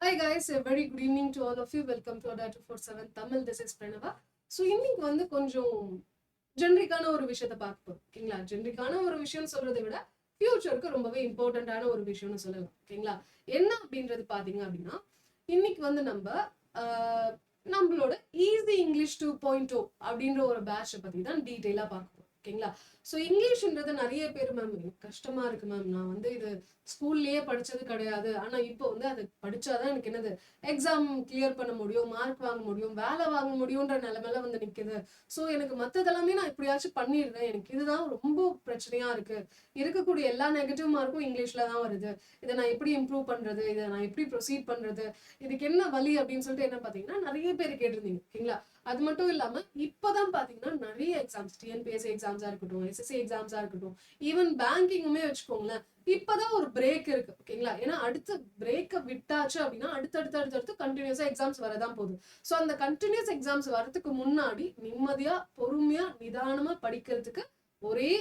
Hi very good evening to all of you welcome to Welcome to Ada 247 Tamil. This is Pranava. So இன்னைக்கு வந்து கொஞ்சம் ஜென்ரிக்கான ஒரு விஷயத்த பார்க்க ஓகேங்களா? ஜென்ரிக்கான ஒரு விஷயம் சொல்றதை விட ஃபியூச்சருக்கு ரொம்பவே இம்பார்ட்டண்ட்டான ஒரு விஷயம்னு சொல்லலாம். ஓகேங்களா? என்ன அப்படின்றது பாத்தீங்க அப்படின்னா இன்னைக்கு வந்து நம்ம நம்மளோட easy English two point two அப்படின்ற ஒரு பேட்சை பத்தி தான் டீட்டெயிலாக பார்க்கணும் ஓகேங்களா? ஸோ இங்கிலீஷ்ன்றது நிறைய பேர் மேம் கஷ்டமா இருக்கு மேம் நான் வந்து இது ஸ்கூல்லேயே படிச்சது கிடையாது. ஆனா இப்போ வந்து அது படிச்சாதான் எனக்கு என்னது? எக்ஸாம் கிளியர் பண்ண முடியும் மார்க் வாங்க முடியும் வேலை வாங்க முடியும்ன்ற நிலைமையில வந்து நிக்குது. ஸோ எனக்கு மற்றதெல்லாமே நான் எப்படியாச்சும் பண்ணிடுறேன். எனக்கு இதுதான் ரொம்ப பிரச்சனையா இருக்கு. இருக்கக்கூடிய எல்லா நெகட்டிவ் மார்க்கும் இங்கிலீஷ்ல தான் வருது. இதை நான் எப்படி இம்ப்ரூவ் பண்றது? இதை நான் எப்படி ப்ரொசீட் பண்றது? இதுக்கு என்ன வழி அப்படின்னு சொல்லிட்டு என்ன பாத்தீங்கன்னா நிறைய பேர் கேட்டிருந்தீங்க. ஓகேங்களா? அது மட்டும் இல்லாம இப்பதான் பாத்தீங்கன்னா நிறைய எக்ஸாம்ஸ் டிஎன்பிஎஸ்சி எக்ஸாம்ஸா இருக்கட்டும் எஸ்எஸ்சி எக்ஸாம்ஸா இருக்கட்டும் ஈவன் பேங்கிங்குமே வச்சுக்கோங்களேன் இப்பதான் ஒரு பிரேக் இருக்கு ஓகேங்களா ஏன்னா அடுத்து பிரேக்கை விட்டாச்சு அப்படின்னா அடுத்தடுத்து அடுத்தடுத்து கண்டினியூஸா எக்ஸாம்ஸ் வரதான் போகுது. ஸோ அந்த கண்டினியூஸ் எக்ஸாம்ஸ் வரதுக்கு முன்னாடி நிம்மதியா பொறுமையா நிதானமா படிக்கிறதுக்கு ஒரே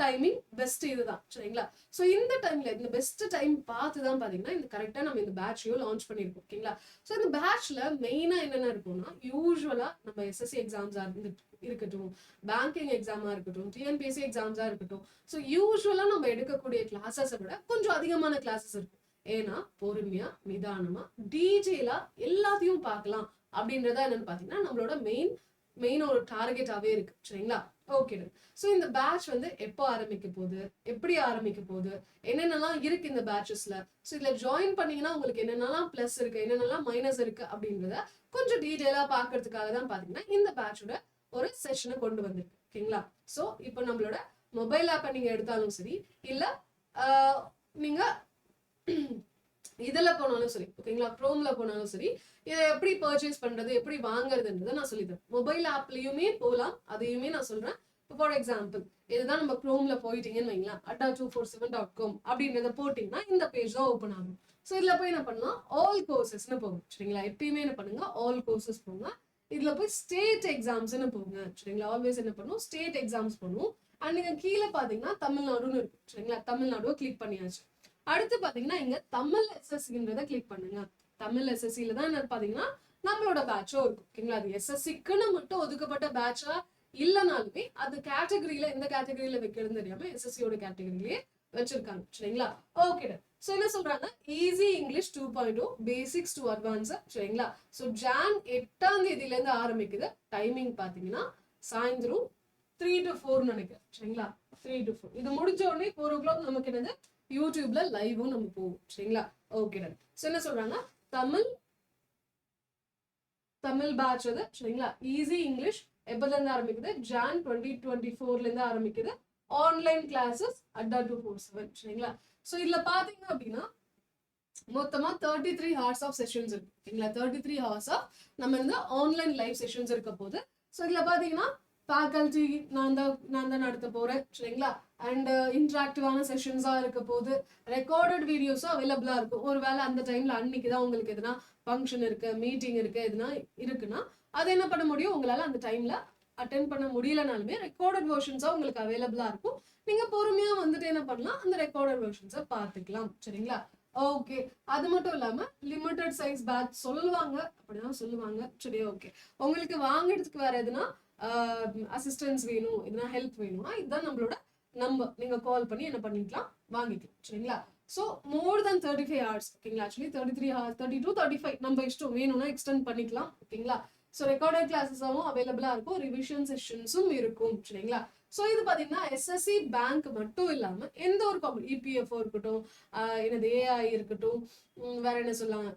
டைமிங் பெஸ்ட் இதுதான் சரிங்களா? ஸோ இந்த டைம்ல இந்த பெஸ்ட் டைம் பார்த்து தான் பாத்தீங்கன்னா இந்த கரெக்டா நம்ம இந்த பேட்சையும் லான்ச் பண்ணியிருக்கோம் ஓகேங்களா? ஸோ இந்த பேட்ச்ல மெயினா என்னென்ன இருக்கும்னா யூஸ்வலாக நம்ம எஸ்எஸ்சி எக்ஸாம்ஸா இருந்து இருக்கட்டும் பேங்கிங் எக்ஸாமா இருக்கட்டும் டிஎன்பிஎஸ்சி எக்ஸாம்ஸா இருக்கட்டும். ஸோ யூஸ்வலாக நம்ம எடுக்கக்கூடிய கிளாஸஸை விட கொஞ்சம் அதிகமான கிளாஸஸ் இருக்கும் ஏன்னா பொறுமையா நிதானமா டீட்டெயிலா எல்லாத்தையும் பார்க்கலாம் அப்படின்றதா என்னன்னு பாத்தீங்கன்னா நம்மளோட மெயின் மெயின் ஒரு டார்கெட்டாவே இருக்கு சரிங்களா? ஓகே ஸோ இந்த பேட்ச் வந்து எப்போ ஆரம்பிக்க போகுது? எப்படி ஆரம்பிக்க போகுது? என்னென்னலாம் இருக்கு இந்த பேட்சஸ்ல ஸோ இதில் ஜாயின் பண்ணீங்கன்னா உங்களுக்கு என்னென்னலாம் ப்ளஸ் இருக்கு? என்னென்னலாம் மைனஸ் இருக்கு? அப்படின்றத கொஞ்சம் டீட்டெயிலாக பார்க்கறதுக்காக தான் பார்த்தீங்கன்னா இந்த பேட்சோட ஒரு செஷனை கொண்டு வந்திருக்கு ஓகேங்களா ஸோ இப்போ நம்மளோட மொபைல் ஆப்பை நீங்கள் எடுத்தாலும் சரி இல்லை நீங்கள் இதில் போனாலும் சரி ஓகேங்களா க்ரோமில் போனாலும் சரி இதை எப்படி பர்ச்சேஸ் பண்றது எப்படி வாங்குறதுன்றதை நான் சொல்லித்தரேன். மொபைல் ஆப்லயுமே போகலாம் அதையுமே நான் சொல்கிறேன் இப்போ ஃபார் எக்ஸாம்பிள் இதுதான் நம்ம க்ரோமில் போயிட்டீங்கன்னு வைங்களேன் Adda two four seven dot com அப்படின்றத போட்டிங்கன்னா இந்த பேஜ் தான் ஓப்பன் ஆகும். ஸோ இதுல போய் என்ன பண்ணலாம்? ஆல் கோர்சஸ்னு போகும் சரிங்களா? எப்பயுமே என்ன பண்ணுங்க ஆல் கோர்சஸ் போங்க. இதுல போய் ஸ்டேட் எக்ஸாம்ஸ்னு போங்க சரிங்களா? ஆல்வேஸ் என்ன பண்ணும் ஸ்டேட் எக்ஸாம்ஸ் பண்ணுவோம் அண்ட் நீங்கள் கீழே பார்த்தீங்கன்னா தமிழ்நாடுன்னு இருக்கு சரிங்களா? தமிழ்நாடுவை கிளிக் பண்ணியாச்சு. அடுத்து பாத்தீங்கன்னா இங்க தமிழ் எஸ்எஸ்சின்றத கிளிக் பண்ணுங்க. தமிழ் எஸ்எஸ்சியில தான் என்ன பாத்தீங்கன்னா நம்மளோட பேட்சோ இருக்கும். ஓகேங்களா அது எஸ்எஸ்சிக்குன்னு மட்டும் ஒதுக்கப்பட்ட பேட்சா இல்லைனாலுமே அது கேட்டகரியில எந்த கேட்டகரியில வைக்கிறதுன்னு தெரியாம எஸ்எஸ்சியோட கேட்டகரியிலேயே வச்சிருக்காங்க. சரிங்களா? ஓகே ஸோ என்ன சொல்றாங்க? Easy English two point two basics to advance சரிங்களா? ஸோ ஜான் எட்டாம் தேதியில இருந்து ஆரம்பிக்குது. டைமிங் பாத்தீங்கன்னா சாயந்தரம் த்ரீ டு ஃபோர் நினைக்கிறேன். சரிங்களா? த்ரீ டு ஃபோர் இது முடிஞ்ச உடனே ஃபோர் ஓ கிளாக் நமக்கு என்னது? யூடியூப்ல லைவும் நம்ம போவோம். சரிங்களா? ஓகே டன் ஸோ என்ன சொல்றாங்க தமிழ் தமிழ் பேட்ச் அது சரிங்களா ஈஸி இங்கிலீஷ் எப்போதுலேருந்து ஆரம்பிக்குது? ஜான் டுவெண்ட்டி டுவெண்ட்டி ஃபோர்ல இருந்து ஆரம்பிக்குது. Online classes Adda two four seven சரிங்களா? ஸோ இதுல பாத்தீங்க அப்படின்னா மொத்தமா thirty three hours of sessions இருக்கு. சரிங்களா? தேர்ட்டி த்ரீ ஹார்ஸ் ஆஃப் நம்ம இந்த ஆன்லைன் லைவ் செஷன்ஸ் இருக்க போது ஸோ இதுல பார்த்தீங்கன்னா ஃபேக்கல்ட்டி நான் தான் நான் தான் நடத்த போறேன் சரிங்களா? அண்ட் இன்ட்ராக்டிவான செஷன்ஸா இருக்க போது ரெக்கார்டட் வீடியோஸும் அவைலபிளா இருக்கும். ஒரு வேளை அந்த டைம்ல அன்னைக்கு தான் உங்களுக்கு எதுனா ஃபங்க்ஷன் இருக்கு மீட்டிங் இருக்கு எதுனா இருக்குன்னா அது என்ன பண்ண முடியும்? உங்களால அந்த டைம்ல அட்டென்ட் பண்ண முடியலனாலுமே ரெக்கார்டட் வெர்ஷன்ஸா உங்களுக்கு அவைலபிளா இருக்கும். நீங்க பொறுமையா வந்துட்டு என்ன பண்ணலாம் அந்த ரெக்கார்டட் வெர்ஷன்ஸை பார்த்துக்கலாம் சரிங்களா? ஓகே அது மட்டும் இல்லாம லிமிட்டட் சைஸ் பேட்ச் சொல்லுவாங்க அப்படிதான் சொல்லுவாங்க. சரி ஓகே உங்களுக்கு வாங்குறதுக்கு வேற எதுனா Um, அசிஸ்டன்ஸ் வேணும் எதுனா ஹெல்ப் வேணுமா இதுதான் நம்மளோட நம்பர் நீங்க கால் பண்ணி என்ன பண்ணிக்கலாம் வாங்கிக்கலாம். சரிங்களா? So more then thirty five hours ஓகேங்களா actually thirty three hours thirty two thirty five நம்ம இஷ்டம் வேணும்னா எக்ஸ்டெண்ட் பண்ணிக்கலாம் ஓகேங்களா ஸோ ரெக்கார்டட் கிளாஸஸாகவும் அவைலபிளா இருக்கும் ரிவிஷன் செஷன்ஸும் இருக்கும் சரிங்களா? ஸோ இது பார்த்தீங்கன்னா எஸ்எஸ்சி பேங்க் மட்டும் இல்லாம எந்த ஒரு காம்பனி இபிஎஃப்ஓ இருக்கட்டும் எனது ஏஐ இருக்கட்டும் வேற என்ன சொல்லலாம்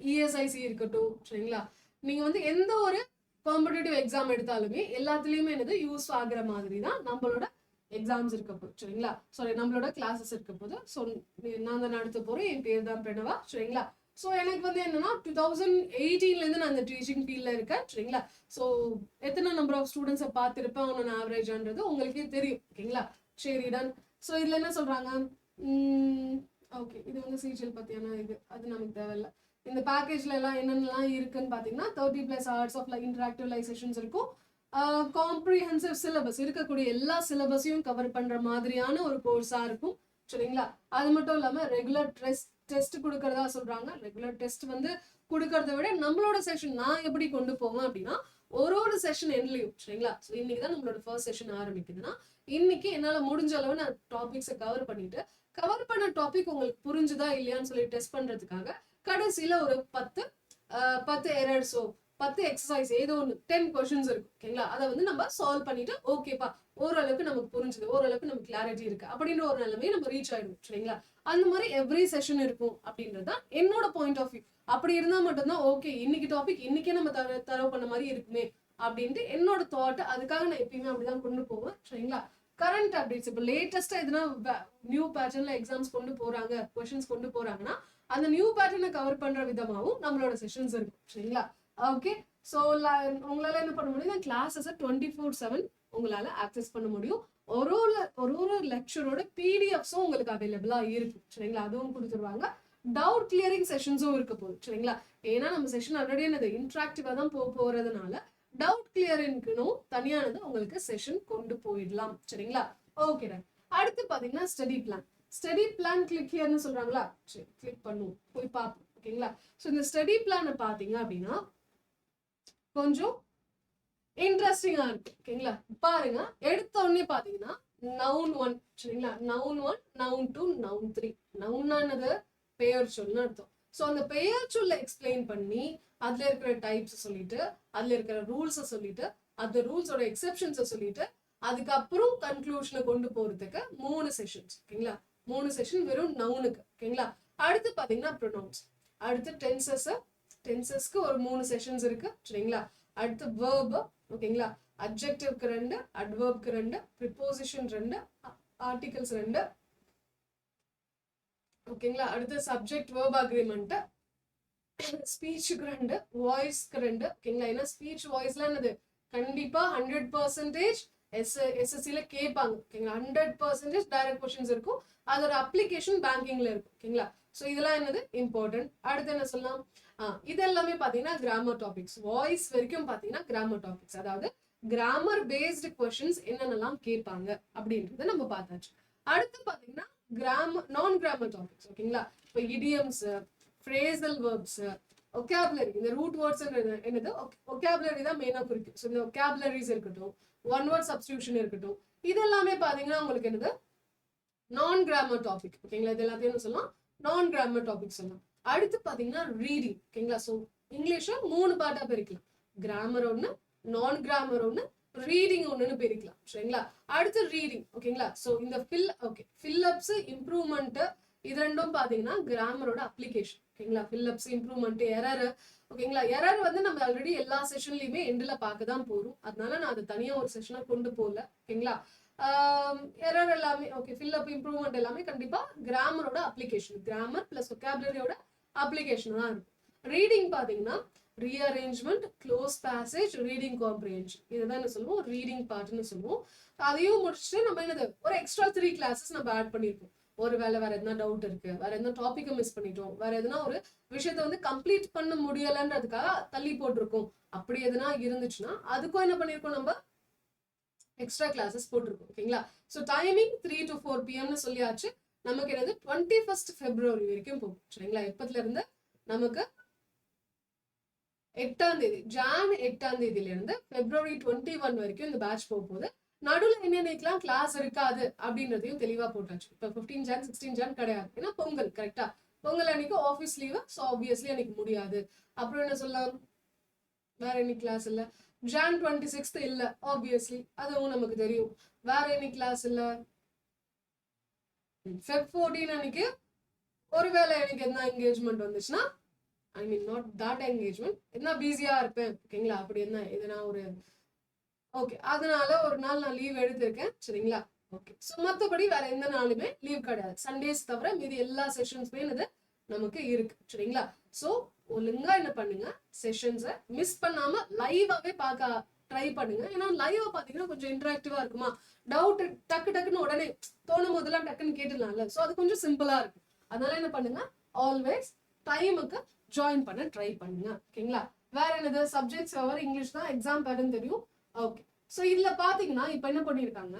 இஎஸ்ஐசி இருக்கட்டும் சரிங்களா? நீங்க வந்து எந்த ஒரு காம்படிட்டிவ் எக்ஸாம் எடுத்தாலுமே எல்லாத்துலயுமே என்னது யூஸ் ஆகுற மாதிரி தான் நம்மளோட எக்ஸாம்ஸ் இருக்க போகுது. சரிங்களா? சாரி நம்மளோட கிளாஸஸ் இருக்க போது ஸோ நான் தான் நடத்த போறேன். என் பேர் தான் பிரணவா. சரிங்களா? ஸோ எனக்கு வந்து என்னன்னா டூ தௌசண்ட் எயிட்டீன்லேருந்து நான் இந்த டீச்சிங் ஃபீல்டில் இருக்கேன். சரிங்களா? ஸோ எத்தனை நம்பர் ஆஃப் ஸ்டூடெண்ட்ஸை பார்த்துருப்பேன் ஒன்று ஆவரேஜான்றது உங்களுக்கே தெரியும். ஓகேங்களா சரி டன் ஸோ இதில் என்ன சொல்கிறாங்க ஓகே இது வந்து சீரியல் பற்றியான இது. அது நமக்கு தேவையில்ல. இந்த பேக்கேஜ்ல எல்லாம் என்னென்னலாம் இருக்குன்னு பார்த்தீங்கன்னா thirty plus hours of interactive live இருக்கும். காம்ப்ரிஹென்சிவ் சிலபஸ் இருக்கக்கூடிய எல்லா சிலபஸையும் கவர் பண்ற மாதிரியான ஒரு கோர்ஸா இருக்கும். சரிங்களா? அது மட்டும் இல்லாம ரெகுலர் டெஸ்ட் டெஸ்ட் கொடுக்கறதா சொல்றாங்க. ரெகுலர் டெஸ்ட் வந்து கொடுக்கறத விட நம்மளோட செஷன் நான் எப்படி கொண்டு போவேன் அப்படின்னா ஒரு ஒரு செஷன் என்லையும் சரிங்களா? ஸோ இன்னைக்கு தான் நம்மளோட ஃபர்ஸ்ட் செஷன் ஆரம்பிக்குதுன்னா இன்னைக்கு என்னால் முடிஞ்ச அளவு நான் டாபிக்ஸை கவர் பண்ணிட்டு கவர் பண்ண டாபிக் உங்களுக்கு புரிஞ்சுதா இல்லையான்னு சொல்லி டெஸ்ட் பண்றதுக்காக கடைசியில் ஒரு பத்து பத்து எரர்ஸோ பத்து எக்ஸசைஸ் ஏதோ ஒன்று டென் கொஷின்ஸ் இருக்கும் ஓகேங்களா? அதை வந்து நம்ம சால்வ் பண்ணிட்டு ஓகேப்பா ஓரளவுக்கு நமக்கு புரிஞ்சுது ஓரளவுக்கு நமக்கு கிளாரிட்டி இருக்கு அப்படின்ற ஒரு நிலைமையை நம்ம ரீச் ஆயிடும் சரிங்களா? அந்த மாதிரி எவ்ரி செஷன் இருக்கும் அப்படின்றது தான் என்னோட பாயிண்ட் ஆஃப் வியூ அப்படி இருந்தா மட்டும்தான் ஓகே இன்னைக்கு டாபிக் இன்னைக்கே நம்ம தர தரவு பண்ண மாதிரி இருக்குமே அப்படின்ட்டு என்னோட தாட் அதுக்காக நான் எப்பயுமே அப்படிதான் கொண்டு போவேன் சரிங்களா? கரண்ட் அப்டேட்ஸ் இப்போ லேட்டஸ்ட்டாக எதுனா நியூ பேட்டர்னில் எக்ஸாம்ஸ் கொண்டு போறாங்க கொஷின்ஸ் கொண்டு போறாங்கன்னா அந்த நியூ பேட்டர்னை கவர் பண்ற விதமாவும் நம்மளோட செஷன்ஸ் இருக்கும். சரிங்களா? ஓகே ஸோ உங்களால என்ன பண்ண முடியும்? கிளாஸஸை டுவெண்ட்டி ஃபோர் செவன் உங்களால ஆக்சஸ் பண்ண முடியும். ஒரு ஒரு ஒரு ஒரு லெக்சரோட பிடிஎஃப்ஸும் உங்களுக்கு அவைலபிளா இருக்கு சரிங்களா? அதுவும் கொடுத்துருவாங்க. டவுட் கிளியரிங் செஷன்ஸும் இருக்க போகுது. சரிங்களா? ஏன்னா நம்ம செஷன் ஆல்ரெடி என்னது? இன்ட்ராக்டிவாக தான் போக போறதுனால டவுட் கிளியரிங்க்குனும் தனியானது உங்களுக்கு செஷன் கொண்டு போயிடலாம். சரிங்களா? ஓகே அடுத்து பாத்தீங்கன்னா study plan study plan click ஹியர்னு சொல்றாங்களா? சரி கிளிக் பண்ணுவோம். போய் பார்ப்போம். ஓகேங்களா ஸோ இந்த ஸ்டடி பிளானை பார்த்தீங்க அப்படின்னா கொஞ்சம் இன்ட்ரெஸ்டிங்கா இருக்கு ஓகேங்களா பாருங்க. எடுத்த உடனே பாத்தீங்கன்னா நவுன் ஒன் சரிங்களா? Noun one noun two noun three நவுனானது பெயர் சொல்லுன்னு அர்த்தம். ஸோ அந்த பெயர் சொல்ல எக்ஸ்பிளைன் பண்ணி அதுல இருக்கிற டைப்ஸ் சொல்லிட்டு அதுல இருக்கிற ரூல்ஸை சொல்லிட்டு அந்த ரூல்ஸோட எக்ஸெப்ஷன்ஸை சொல்லிட்டு அதுக்கப்புறம் கன்க்ளூஷனை கொண்டு போறதுக்கு மூணு செஷன்ஸ் ஓகேங்களா மூணு செஷன் வெறும் நவுனுக்கு ஓகேங்களா அடுத்து பாத்தீங்கன்னா ப்ரொனவுன்ஸ் அடுத்து டென்சஸ் டென்சஸ்க்கு ஒரு மூணு செஷன்ஸ் இருக்கு சரிங்களா? அடுத்து வேர்பு ஓகேங்களா அப்ஜெக்டிவ்க்கு ரெண்டு அட்வர்ப்க்கு ரெண்டு ப்ரிப்போசிஷன் ரெண்டு ஆர்டிகல்ஸ் ரெண்டு ஓகேங்களா அடுத்து சப்ஜெக்ட் வேர்ப் அக்ரிமெண்ட் ஸ்பீச்சுக்கு ரெண்டு வாய்ஸ்க்கு ரெண்டு ஓகேங்களா ஏன்னா ஸ்பீச் வாய்ஸ்லாம் என்னது? கண்டிப்பா ஹண்ட்ரட் பர்சன்டேஜ் எஸ் எஸ்எஸ்சியில் கேட்பாங்க ஓகேங்களா ஹண்ட்ரட் பர்சன்டேஜ் டைரக்ட் கொஷின்ஸ் இருக்கும். அதோட அப்ளிகேஷன் பேங்கிங்ல இருக்கும் ஓகேங்களா ஸோ இதெல்லாம் என்னது? இம்பார்ட்டன்ட் அடுத்து என்ன சொல்லலாம்? ஆ, இது எல்லாமே பாத்தீங்கன்னா கிராமர் டாபிக்ஸ் வாய்ஸ் வரைக்கும் பாத்தீங்கன்னா கிராமர் டாபிக்ஸ் அதாவது கிராமர் பேஸ்டு கொஷின்ஸ் என்னென்னலாம் கேட்பாங்க அப்படின்றத நம்ம பார்த்தாச்சு. அடுத்து பாத்தீங்கன்னா கிராமர் நான் கிராமர் டாபிக்ஸ் ஓகேங்களா இப்போ இடியம்ஸ் ஃப்ரேசல் வேர்ப்ஸ் ஒகேபுலரி இந்த ரூட் வேர்ட்ஸ் என்னது? ஒகேபுலரி தான் மெயினாக குறிக்கும். ஸோ இந்த ஒகேபுலரிஸ் இருக்கட்டும் ஒன் வேர்ட் சப்ஸ்டியூஷன் இருக்கட்டும். இது எல்லாமே பாத்தீங்கன்னா உங்களுக்கு என்னது? நான் கிராமர் டாபிக் ஓகேங்களா? இது எல்லாத்தையும் சொல்லலாம்? நான் கிராமர் டாபிக் சொல்லலாம். அடுத்து பாத்தீங்கன்னா ரீடிங் ஓகேங்களா? ஸோ இங்கிலீஷை மூணு பாட்டாக பிரிக்கலாம். கிராமர் ஒன்று நான் கிராமர் ஒன்று ரீடிங் ஒன்றுன்னு பிரிக்கலாம். சரிங்களா? அடுத்து ரீடிங் ஓகேங்களா? ஸோ இந்த ஃபில் ஓகே ஃபில்அப்ஸ் இம்ப்ரூவ்மெண்ட் இது ரெண்டும் பாத்தீங்கன்னா கிராமரோட அப்ளிகேஷன் ஓகேங்களா? ஃபில்லப்ஸ் இம்ப்ரூவ்மெண்ட் எரர் ஓகேங்களா? எரர் வந்து நம்ம ஆல்ரெடி எல்லா செஷன்லயுமே எண்டில் பார்க்க தான் போகிறோம் அதனால நான் அதை தனியா ஒரு செஷனா கொண்டு போகல. ஓகேங்களா? எரர் எல்லாமே ஓகே ஃபில்லப் இம்ப்ரூவ்மெண்ட் எல்லாமே கண்டிப்பா கிராமரோட அப்ளிகேஷன் கிராமர் பிளஸ் ஒகேபுலரியோட அப்ளிகேஷன் தான் இருக்கும். ரீடிங் பாத்தீங்கன்னா rearrangement close passage reading comprehension இதுதான் என்ன சொல்லுவோம்? ரீடிங் பார்ட்னு சொல்லுவோம். அதையும் முடிச்சுட்டு நம்ம என்னது? ஒரு எக்ஸ்ட்ரா த்ரீ கிளாஸஸ் நம்ம ஆட் பண்ணியிருக்கோம் ஒரு வேலை வேற எதுனா டவுட் இருக்கு. வேற எதுனா டாப்பிக்கை மிஸ் பண்ணிட்டோம். வேற எதனா ஒரு விஷயத்த வந்து கம்ப்ளீட் பண்ண முடியலன்றதுக்காக தள்ளி போட்டிருக்கோம். அப்படி எதுனா இருந்துச்சுன்னா அதுக்கும் என்ன பண்ணியிருக்கோம் நம்ம? எக்ஸ்ட்ரா கிளாஸஸ் போட்டிருக்கோம். ஓகேங்களா so timing three to four பிஎம்னு சொல்லியாச்சு. நமக்கு என்னது? டுவெண்ட்டி ஃபர்ஸ்ட் பிப்ரவரி வரைக்கும் போகும். சரிங்களா? எப்பத்துல இருந்து நமக்கு எட்டாம் தேதி ஜான் எட்டாம் தேதியில இருந்து பிப்ரவரி டுவெண்ட்டி ஒன் வரைக்கும் இந்த பேட்ச் போக போகுது. நடுவில் நினைக்கலாம் கிளாஸ் இருக்காது அப்படின்றதையும் தெளிவா போட்டாச்சு. இப்போ ஃபிஃப்டீன் ஜான் சிக்ஸ்டீன் ஜான் கிடையாது. ஏன்னா பொங்கல் கரெக்டா பொங்கல் அன்னைக்கு ஆஃபீஸ் லீவு ஸோ ஆப்வியஸ்லி அன்னைக்கு முடியாது. அப்புறம் என்ன சொல்லலாம்? வேற என்ன கிளாஸ் இல்ல. ஜான் டுவெண்ட்டி சிக்ஸ்த் இல்ல ஆப்வியஸ்லி அதுவும் நமக்கு தெரியும். வேற என்ன கிளாஸ் இல்ல? ஃபெப் ஃபோர்டீன் அன்னைக்கு ஒருவேளை எனக்கு என்ன என்கேஜ்மெண்ட் வந்துச்சுன்னா I mean not that engagement என்ன பிஸியா இருப்பேன்? ஓகேங்களா? அப்படி என்ன? எதுனா ஒரு ஓகே அதனால ஒரு நாள் நான் லீவ் எடுத்திருக்கேன் சரிங்களா? ஓகே ஸோ மற்றபடி வேற எந்த நாளுமே லீவ் கிடையாது. சண்டேஸ் தவிர மீதி எல்லா செஷன்ஸுமே இது நமக்கு இருக்கு சரிங்களா? ஸோ ஒழுங்கா என்ன பண்ணுங்க செஷன்ஸை மிஸ் பண்ணாம லைவாவே பார்க்க ட்ரை பண்ணுங்க. ஏன்னா லைவா பாத்தீங்கன்னா கொஞ்சம் இன்டராக்டிவா இருக்குமா? டவுட் டக்கு டக்குன்னு உடனே தோணும் போதெல்லாம் டக்குன்னு கேட்டுடலாம்ல. ஸோ அது கொஞ்சம் சிம்பிளா இருக்கும். அதனால என்ன பண்ணுங்க ஆல்வேஸ் டைமுக்கு ஜாயின் பண்ண ட்ரை பண்ணுங்க. ஓகேங்களா வேற என்னது? சப்ஜெக்ட்ஸ் அவர் இங்கிலீஷ் தான் எக்ஸாம் பேட்டர்ன் தெரியும். ஓகே ஸோ இதுல பாத்தீங்கன்னா இப்போ என்ன பண்ணிருக்காங்க?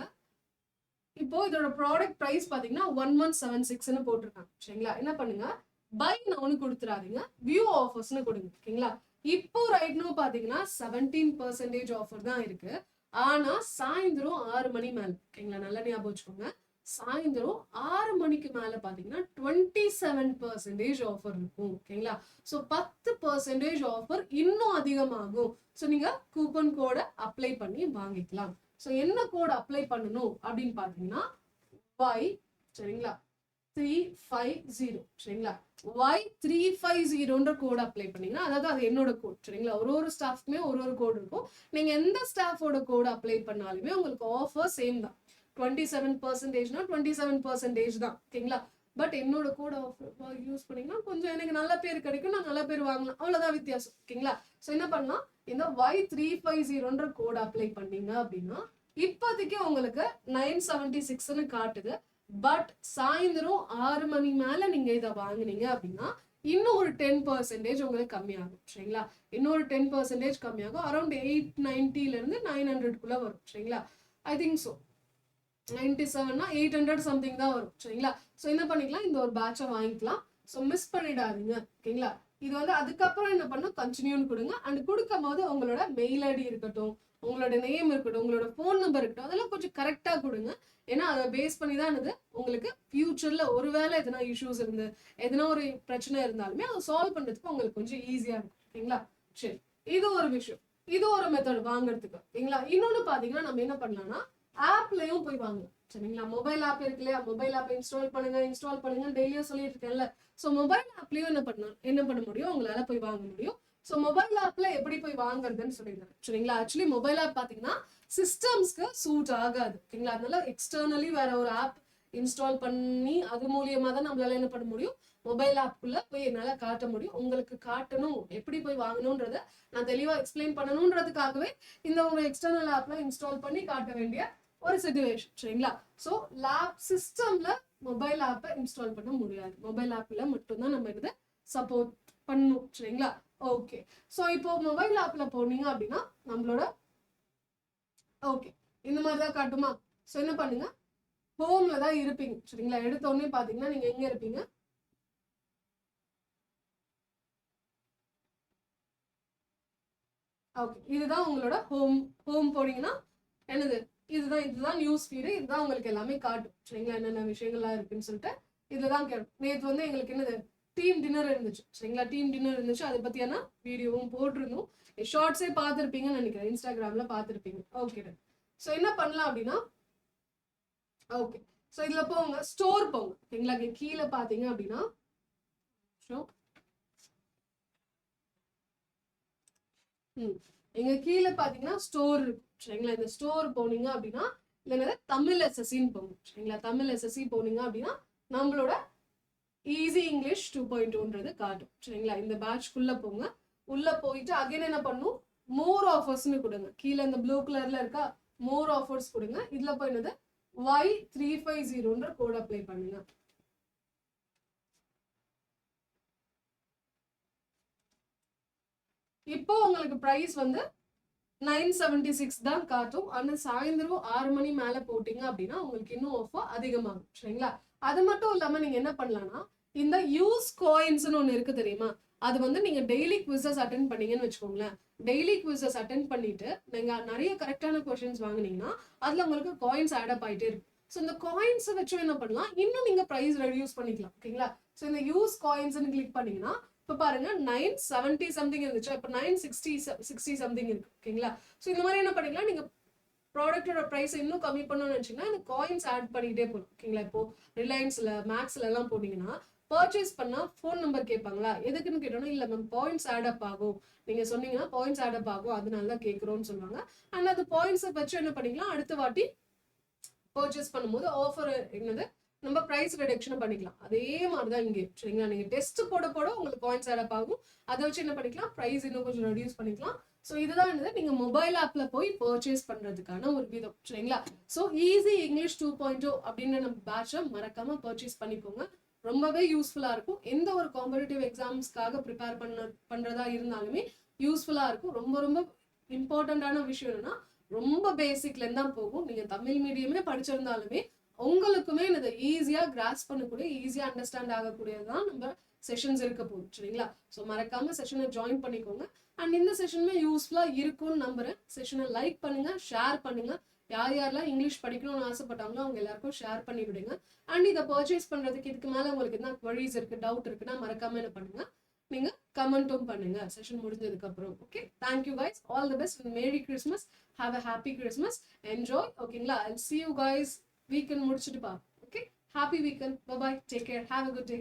இப்போ இதோட ப்ராடக்ட் ப்ரைஸ் பாத்தீங்கன்னா ஒன் ஒன் செவன் சிக்ஸ்னு போட்டிருக்காங்க. சரிங்களா? என்ன பண்ணுங்க? பை நவுன்னு கொடுத்துறாதீங்க. வியூ ஆஃபர்ஸ்னு கொடுங்க. ஓகேங்களா இப்போ ரைட் நோ பாத்தீங்கன்னா செவன்டீன் பர்சன்டேஜ் ஆஃபர் தான் இருக்கு. ஆனா சாயந்தரம் ஆறு மணி மேல. ஓகேங்களா நல்ல ஞாபகம் வச்சுக்கோங்க. சாயந்தரம் ஆறு மணிக்கு மேல பாத்தீங்கன்னா டுவெண்ட்டி செவன் பர்சன்டேஜ் ஆஃபர் இருக்கும் ஓகேங்களா ஸோ பத்து பர்சன்டேஜ் ஆஃபர் இன்னும் அதிகமாகும். ஸோ நீங்க கூப்பன் கோடை அப்ளை பண்ணி வாங்கிக்கலாம். ஸோ என்ன கோட் அப்ளை பண்ணணும் அப்படின்னு பாத்தீங்கன்னா ஒய் சரிங்களா? த்ரீ ஃபைவ் ஜீரோ சரிங்களா? ஒய் த்ரீ ஃபைவ் ஜீரோன்ற கோடு அப்ளை பண்ணீங்கன்னா அதாவது அது என்னோட கோட் சரிங்களா? ஒரு ஒரு ஸ்டாஃப்க்குமே ஒரு ஒரு கோட் இருக்கும். நீங்க எந்த ஸ்டாஃபோட கோடு அப்ளை பண்ணாலுமே உங்களுக்கு ஆஃபர் சேம் தான். டுவெண்ட்டி செவன் பர்சன்டேஜ்னா டுவெண்ட்டி செவன் பர்சன்டேஜ் தான் ஓகேங்களா? பட் என்னோட கோட் ஆஃப் யூஸ் பண்ணீங்கன்னா கொஞ்சம் எனக்கு நல்ல பேர் கிடைக்கும் நான் நல்ல பேர் வாங்கலாம் அவ்வளோதான் வித்தியாசம் ஓகேங்களா? ஸோ என்ன பண்ணலாம்? இந்த ஒய் த்ரீ ஃபைவ் ஜீரோன்ற கோட் அப்ளை பண்ணீங்க அப்படின்னா இப்போதைக்கு உங்களுக்கு நைன் செவன்டி சிக்ஸ்னு காட்டுது. பட் சாயந்தரம் ஆறு மணி மேல நீங்க இதை வாங்குனீங்க அப்படின்னா இன்னும் ஒரு டென் பர்சன்டேஜ் உங்களுக்கு கம்மியாகும் சரிங்களா? இன்னொரு டென் பர்சன்டேஜ் கம்மியாகும் அரௌண்ட் எயிட் நைன்டில இருந்து நைன் ஹண்ட்ரட்குள்ள வரும் சரிங்களா? I think so ninety செவன்னா eight hundred something தான் வரும். சரிங்களா? ஸோ என்ன பண்ணிக்கலாம்? இந்த ஒரு பேட்சை வாங்கிக்கலாம். ஸோ மிஸ் பண்ணிடாதீங்க. ஓகேங்களா? இது வந்து அதுக்கப்புறம் என்ன பண்ணும்? கண்டினியூன்னு கொடுங்க. அண்ட் கொடுக்கும் போது உங்களோட மெயில் ஐடி இருக்கட்டும் உங்களோட நேம் இருக்கட்டும் உங்களோட ஃபோன் நம்பர் இருக்கட்டும் அதெல்லாம் கொஞ்சம் கரெக்டாக கொடுங்க. ஏன்னா அதை பேஸ் பண்ணி தான் இது உங்களுக்கு ஃபியூச்சரில் ஒருவேளை எதனா இஷ்யூஸ் இருந்து எதனா ஒரு பிரச்சனை இருந்தாலுமே அதை சால்வ் பண்றதுக்கு உங்களுக்கு கொஞ்சம் ஈஸியா இருக்கும். ஓகேங்களா? சரி. இது ஒரு விஷயம். இது ஒரு மெத்தட் வாங்குறதுக்கு. ஓகேங்களா? இன்னொன்னு பாத்தீங்கன்னா நம்ம என்ன பண்ணலாம்னா ஆப்லயும் போய் வாங்கலாம் சரிங்களா? மொபைல் ஆப் இருக்கு இல்லையா? மொபைல் ஆப் இன்ஸ்டால் பண்ணுங்க இன்ஸ்டால் பண்ணுங்க டெய்லியும் சொல்லிட்டு இருக்கேன்ல. ஸோ மொபைல் ஆப்லயும் என்ன பண்ண என்ன பண்ண முடியும்? உங்களால போய் வாங்க முடியும். ஸோ மொபைல் ஆப்ல எப்படி போய் வாங்குறதுன்னு சொல்லிடுறேன். சரிங்களா? ஆக்சுவலி மொபைல் ஆப் பாத்தீங்கன்னா சிஸ்டம்ஸ்க்கு சூட் ஆகாது. ஓகேங்களா அதனால எக்ஸ்டர்னலி வேற ஒரு ஆப் இன்ஸ்டால் பண்ணி அது மூலியமா தான் நம்மளால என்ன பண்ண முடியும்? மொபைல் ஆப்குள்ள போய் என்னால காட்ட முடியும். உங்களுக்கு காட்டணும். எப்படி போய் வாங்கணும்ன்றத நான் தெளிவா எக்ஸ்பிளைன் பண்ணணுன்றதுக்காகவே இந்த உங்க எக்ஸ்டர்னல் ஆப்ல இன்ஸ்டால் பண்ணி காட்ட வேண்டிய ஒரு சுச்சுவேஷன் சரிங்களா? ஸோ லேப் சிஸ்டம்ல மொபைல் ஆப்பை இன்ஸ்டால் பண்ண முடியாது. மொபைல் ஆப்பில் மட்டும்தான் நம்ம இதை சப்போர்ட் பண்ணும் சரிங்களா? ஓகே ஸோ இப்போ மொபைல் ஆப்பில் போனீங்க அப்படின்னா நம்மளோட ஓகே இந்த மாதிரி தான் காட்டுமா? ஸோ என்ன பண்ணுங்க? ஹோம்ல தான் இருப்பீங்க சரிங்களா? எடுத்த உடனே பார்த்தீங்கன்னா நீங்க எங்க இருப்பீங்க? ஓகே இதுதான் உங்களோட ஹோம் ஹோம் போனீங்கன்னா என்னது? இதுதான் இதுதான் நியூஸ் ஃபீடு இதுதான் உங்களுக்கு எல்லாமே காட்டும். சரிங்களா? என்னென்ன விஷயங்கள்லாம் இருக்குன்னு சொல்லிட்டு இதுதான் கேட்கும் நேற்று வந்து எங்களுக்கு என்னது? டீம் டின்னர் இருந்துச்சு. சரிங்களா? டீம் டின்னர் இருந்துச்சு. அதை பற்றியான வீடியோவும் போட்டிருந்தோம். ஷார்ட்ஸே பார்த்துருப்பீங்கன்னு நினைக்கிறேன். இன்ஸ்டாகிராமில் பார்த்துருப்பீங்க. ஓகே ஸோ என்ன பண்ணலாம் அப்படின்னா ஓகே ஸோ இதில் போங்க. ஸ்டோர் போங்க. எங்களுக்கு கீழே பார்த்தீங்க அப்படின்னா ம். எங்க கீழே பார்த்தீங்கன்னா ஸ்டோர் இருக்கும் சரிங்களா? இந்த ஸ்டோர் போனீங்க அப்படின்னா இல்லைன்னா தமிழ் எஸ்எஸ்சின்னு போங்க சரிங்களா? தமிழ் எஸ்எஸ்சி போனீங்க அப்படின்னா நம்மளோட ஈஸி இங்கிலீஷ் டூ பாயிண்ட் டூன்றது காட்டும். சரிங்களா? இந்த பேட்ச்க்குள்ள போங்க. உள்ள போயிட்டு அகைன் என்ன பண்ணும்? மோர் ஆஃபர்ஸ்னு கொடுங்க. கீழே இந்த ப்ளூ கலர்ல இருக்கா? மோர் ஆஃபர்ஸ் கொடுங்க. இதுல போய் என்னது? ஒய் த்ரீ ஃபைவ் ஜீரோன்ற கோட் அப்ளை பண்ணுங்க. இப்போ உங்களுக்கு ப்ரைஸ் வந்து நைன் செவன்டி சிக்ஸ் தான் காட்டும். ஆனால் சாயந்தரம் ஆறு மணி மேலே போட்டிங்க அப்படின்னா உங்களுக்கு இன்னும் ஆஃபர் அதிகமாகும். சரிங்களா? அது மட்டும் இல்லாமல் நீங்கள் என்ன பண்ணலாம்னா இந்த யூஸ் காயின்ஸ்னு ஒன்று இருக்கு தெரியுமா? அது வந்து நீங்கள் டெய்லி குவிசஸ் அட்டன் பண்ணீங்கன்னு வச்சுக்கோங்களேன். டெய்லி குவிசஸ் அட்டன் பண்ணிட்டு நீங்கள் நிறைய கரெக்டான கொஷின்ஸ் வாங்குனீங்கன்னா அதில் உங்களுக்கு காயின்ஸ் ஆடப் ஆகிட்டே இருக்கும். ஸோ இந்த காயின்ஸை வச்சு என்ன பண்ணலாம். இன்னும் நீங்கள் ப்ரைஸ் ரெடியூஸ் பண்ணிக்கலாம். ஓகேங்களா? ஸோ இந்த யூஸ் காயின்ஸ்னு கிளிக் பண்ணீங்கன்னா இப்போ பாருங்க நைன் செவன்ட்டி சம்திங் இருந்துச்சு. இப்போ நைன் சிக்ஸ்டி சிக்ஸ்டி சம்திங் இருக்கு. ஓகேங்களா? ஸோ இந்த மாதிரி என்ன பண்ணிக்கலாம்? நீங்கள் ப்ராடக்ட்டோட ப்ரைஸ் இன்னும் கம்மி பண்ணணும்னு நினச்சிங்கன்னா இந்த காயின்ஸ் ஆட் பண்ணிக்கிட்டே போகணும் ஓகேங்களா? இப்போ ரிலையன்ஸில் மேக்ஸில் எல்லாம் போனீங்கன்னா பர்ச்சேஸ் பண்ணால் ஃபோன் நம்பர் கேட்பாங்களா? எதுக்குன்னு கேட்டோம்னா இல்லை மேம் பாயிண்ட்ஸ் ஆட் அப் ஆகும். நீங்கள் சொன்னீங்கன்னா பாயிண்ட்ஸ் ஆட் அப் ஆகும். அதனால தான் கேட்குறோம்னு சொல்லுவாங்க. அண்ட் அது பாயிண்ட்ஸை வச்சு என்ன பண்ணிக்கலாம்? அடுத்த வாட்டி பர்ச்சேஸ் பண்ணும்போது ஆஃபர் என்னது? நம்ம ப்ரைஸ் ரிடக்ஷனும் பண்ணிக்கலாம். அதே மாதிரி தான் இங்கே. சரிங்களா? நீங்கள் டெஸ்ட் போட போட உங்களுக்கு பாயிண்ட்ஸ் ஆடப் ஆகும். அதை வச்சு என்ன பண்ணிக்கலாம்? ப்ரைஸ் இன்னும் கொஞ்சம் ரெடியூஸ் பண்ணிக்கலாம். ஸோ இதுதான் என்னது? நீங்கள் மொபைல் ஆப்பில் போய் பர்ச்சேஸ் பண்ணுறதுக்கான ஒரு விதம். சரிங்களா? So easy English two point two அப்படின்னு நம்ம பேட்சை மறக்காமல் பர்ச்சேஸ் பண்ணிக்கோங்க. ரொம்பவே யூஸ்ஃபுல்லாக இருக்கும். எந்த ஒரு காம்படிட்டிவ் எக்ஸாம்ஸ்க்காக ப்ரிப்பேர் பண்ண பண்ணுறதா இருந்தாலுமே யூஸ்ஃபுல்லாக இருக்கும். ரொம்ப ரொம்ப இம்பார்ட்டண்ட்டான விஷயம் என்னன்னா ரொம்ப பேசிக்லேருந்து தான் போகும். நீங்கள் தமிழ் மீடியமே படிச்சிருந்தாலுமே உங்களுக்குமே இதை ஈஸியா கிராஸ் பண்ணக்கூடிய ஈஸியா அண்டர்ஸ்டாண்ட் ஆகக்கூடியதுதான் நம்ம செஷன்ஸ் இருக்க போகுது சரிங்களா? ஸோ மறக்காம செஷனை ஜாயின் பண்ணிக்கோங்க. அண்ட் இந்த செஷனுமே யூஸ்ஃபுல்லா இருக்கும்னு நம்புறேன். செஷனை லைக் பண்ணுங்க ஷேர் பண்ணுங்க. யார் யாரெல்லாம் இங்கிலீஷ் படிக்கணும்னு ஆசைப்பட்டாங்களோ அவங்க எல்லாருக்கும் ஷேர் பண்ணி விடுங்க. அண்ட் இதை பர்ச்சேஸ் பண்றதுக்கு இதுக்கு மேல உங்களுக்கு என்ன queries இருக்கு டவுட் இருக்குன்னா மறக்காம என்ன பண்ணுங்க? நீங்க கமெண்ட்டும் பண்ணுங்க. செஷன் முடிஞ்சதுக்கு அப்புறம் okay thank you guys all the best merry Christmas have a happy Christmas enjoy ஓகேங்களா I see you guys weekend முடிச்சுட்டு பா okay happy weekend bye take care have a good day